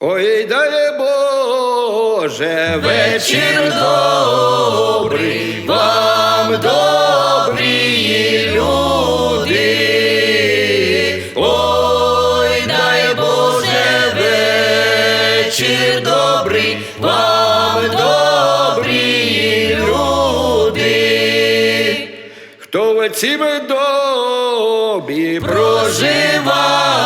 Ой, дай Боже, вечір добрий вам, добрі люди. Ой, дай Боже, вечір добрий вам, добрі люди. Хто в цім домі проживає,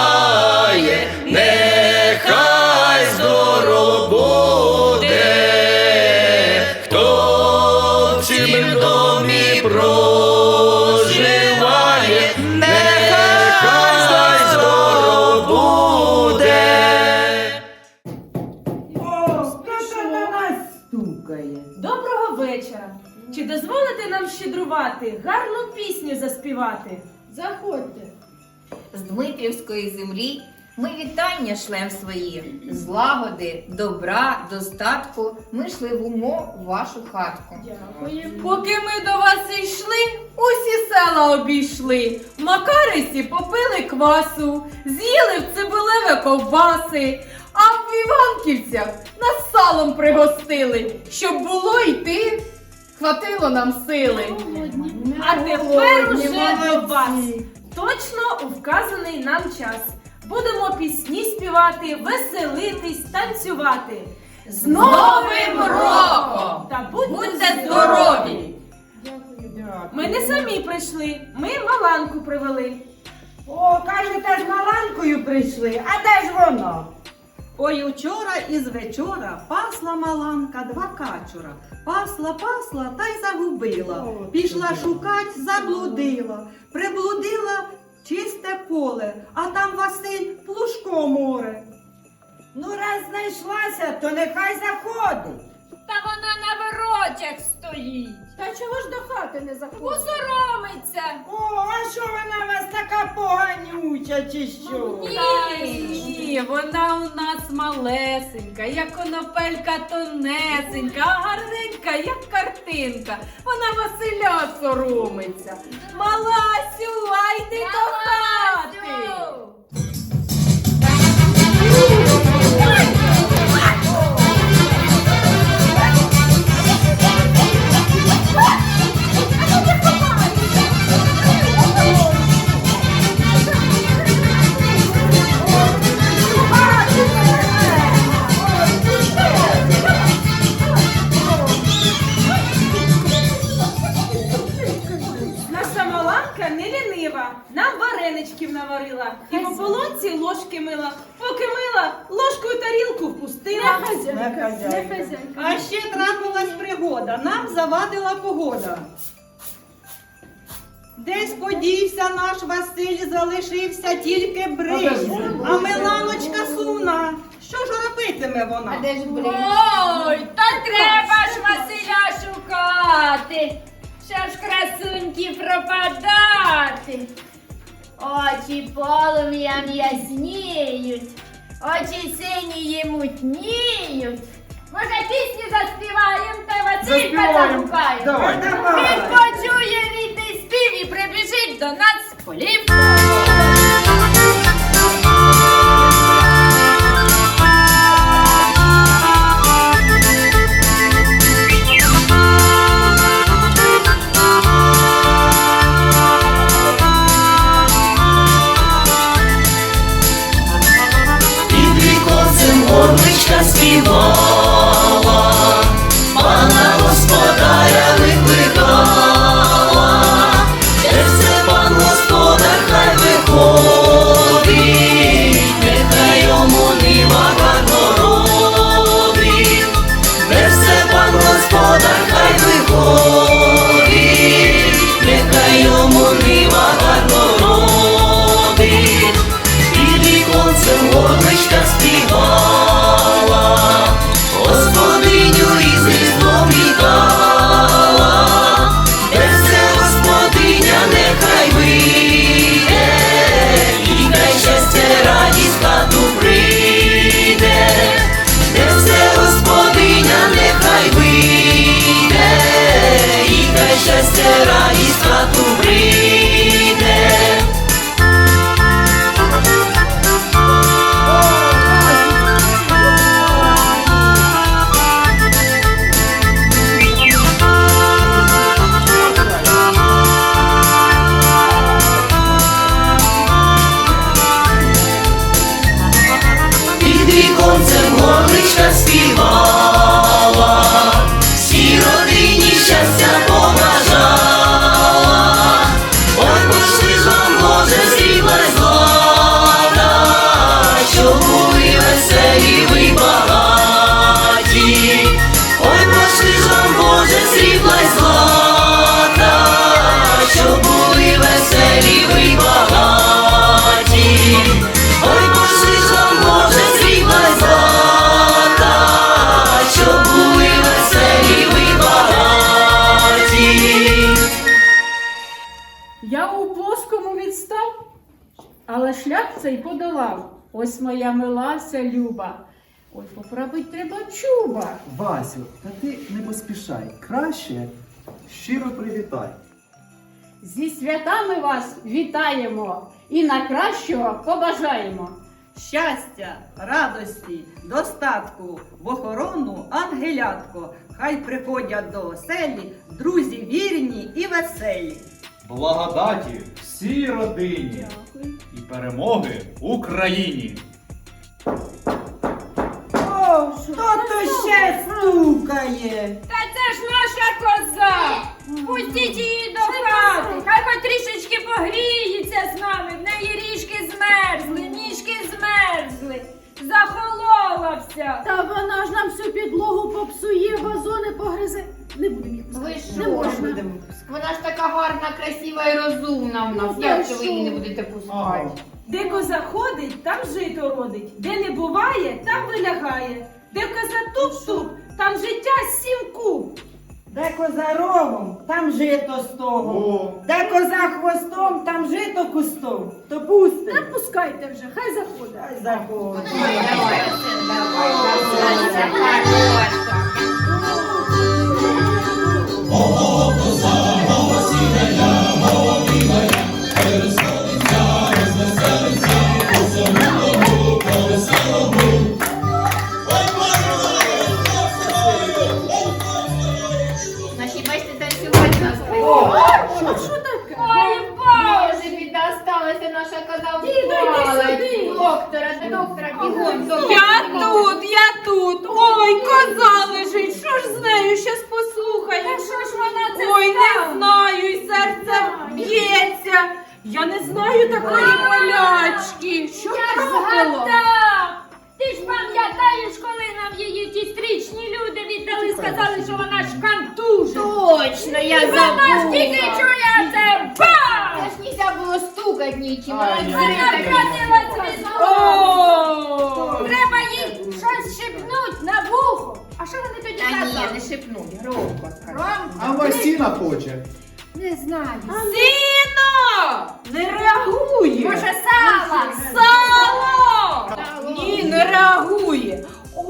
стукає? Доброго вечора! Чи дозволите нам щедрувати, гарну пісню заспівати? Заходьте. З Дмитрівської землі ми вітання шлем свої, злагоди, добра, достатку. Ми шливумо в вашу хатку. Дякую. Поки ми до вас йшли, усі села обійшли. В Макарисі попили квасу, з'їли в цибулеве ковбаси, в Іванківцях нас салом пригостили, щоб було йти, хватило нам сили. А тепер уже до вас. Точно у вказаний нам час. Будемо пісні співати, веселитись, танцювати. З Новим роком! Та будьте здорові! Ми не самі прийшли, ми Маланку привели. О, кажете, з Маланкою прийшли. А де ж воно? Ой, учора із вечора пасла маланка два качура. Пасла, пасла та й загубила. Пішла шукать, заблудила. Приблудила чисте поле, а там Василь плужко море. Ну, раз знайшлася, то нехай заходить. Вона на воротях стоїть. Та чого ж до хати не заходить? Усоромиться. О, а що вона у вас така поганюча, чи що? Ні, ні, вона у нас малесенька, як конопелька тонесенька, а гарненька, як картинка. Вона Василя соромиться. Маласю, а йди до хати. Вареничків наварила. І по полонці ложки мила. Поки мила, ложкою тарілку впустила. Не хазяйка. А ще трапилась пригода, нам завадила погода. Десь подівся наш Василь, залишився тільки бризь, а Миланочка сумна. Що ж робитиме вона? де ж Ой, та треба ж Василя шукати. Що ж красуньки пропадати. Очі полум'ям ясніють, очі сині мутніють. Може, пісню заспіваємо та Василька давай. Він почує рідний спів і прибіжить до нас з полів. Хай щастя радість в милася Люба. Ой, поправить треба чуба. Васю, та ти не поспішай. Краще щиро привітай. Зі святами вас вітаємо і на кращого побажаємо. Щастя, радості, достатку, в охорону ангелятко. Хай приходять до оселі друзі вірні і веселі. Благодаті всій родині і перемоги Україні! О, хто то ще стукає? Та це ж наша коза! Пустіть її до хати! Хай хоч трішечки погріється з нами. В неї ріжки змерзли, ніжки змерзли. Захолола вся. Та вона ж нам всю підлогу попсує, вазони погризе. Не будемо їх Ви пускати. що? Не можна. Вона ж така гарна, красива і розумна в нас. Ну, Як та ви що? її не будете пускати? Де коза ходить, там жито родить. Де не буває, там вилягає. Де коза туп-туп, там життя сім куб. Де коза рогом, там жито стогом. Де коза хвостом, там жито кустом. То пусти. Та пускайте вже, хай заходить. Ай, заходь. Давай, давай, син, давай, давай, давай, давай. Йди сюди. Доктора, до доктора, бігом, доктора. Я тут, я тут. Ой, коза лежить. Що ж з нею? Щас послухай. Та що ж вона це Ой, стала? не знаю, і серце б'ється. Я не знаю такої болячки. Що Я ж трапило? згадав! Ти ж пам'ятаєш, коли нам її ті стрічні люди віддали, сказали, що вона ж кантужа. Точно, я вона ж тільки забула. Зв'язок. О! Треба їй щось шепнуть на вухо. А що вони тоді Та ні, казали? не шепнуть, громко скажи. Ромко, а Васіна хоче. не знаю. Сіно! Не реагує! Може, сала? Сало! Сало. Ні, не реагує. О,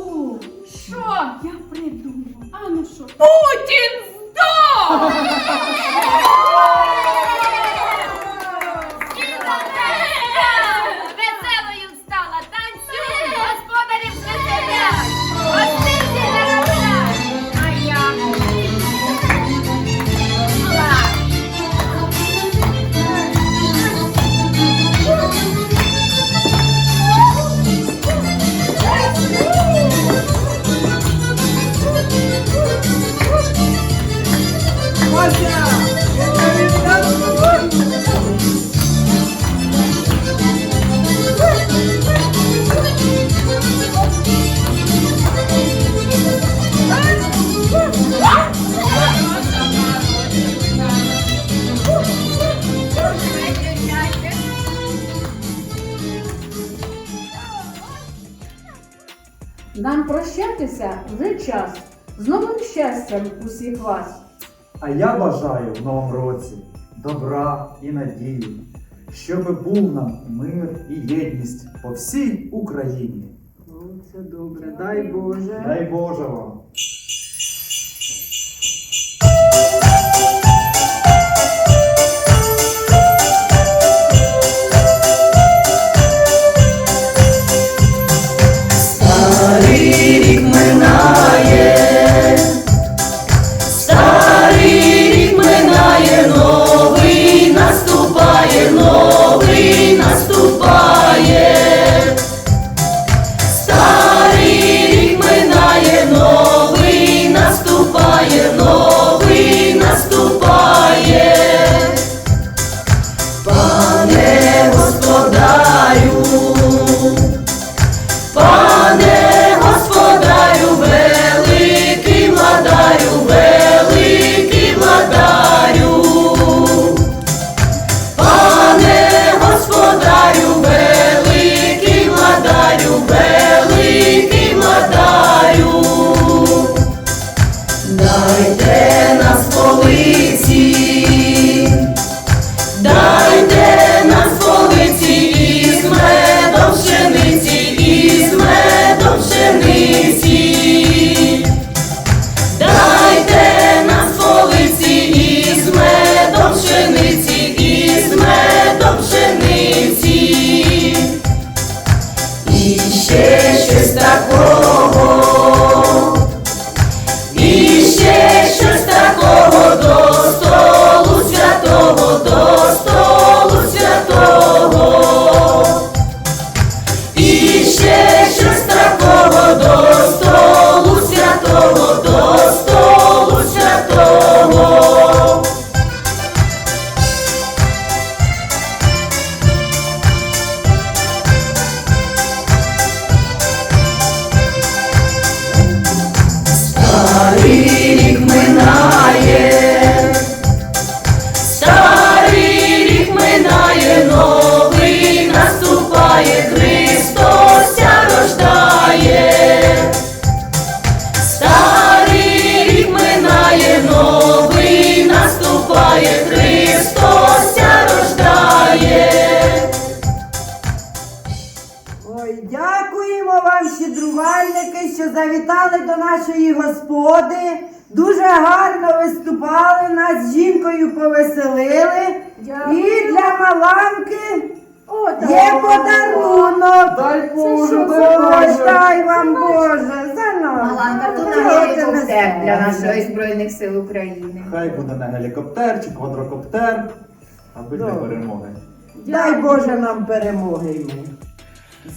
Що? я придумав. А ну що? Путін здох! прощатися вже час. З новим щастям усіх вас. А я бажаю в новому році добра і надії, щоб був нам мир і єдність по всій Україні. О, це добре, дай Боже. Дай Боже вам! Завітали до нашої господи. Дуже гарно виступали, нас з жінкою повеселили. І для Маланки є подарунок. Дай Боже, дай Боже. дай вам Боже. За нас. Маланка, тут гелікоптер для нашої Збройних сил України. Хай буде не гелікоптер чи квадрокоптер, аби для перемоги. Дай Боже нам перемоги. йому.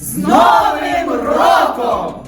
З Новим роком!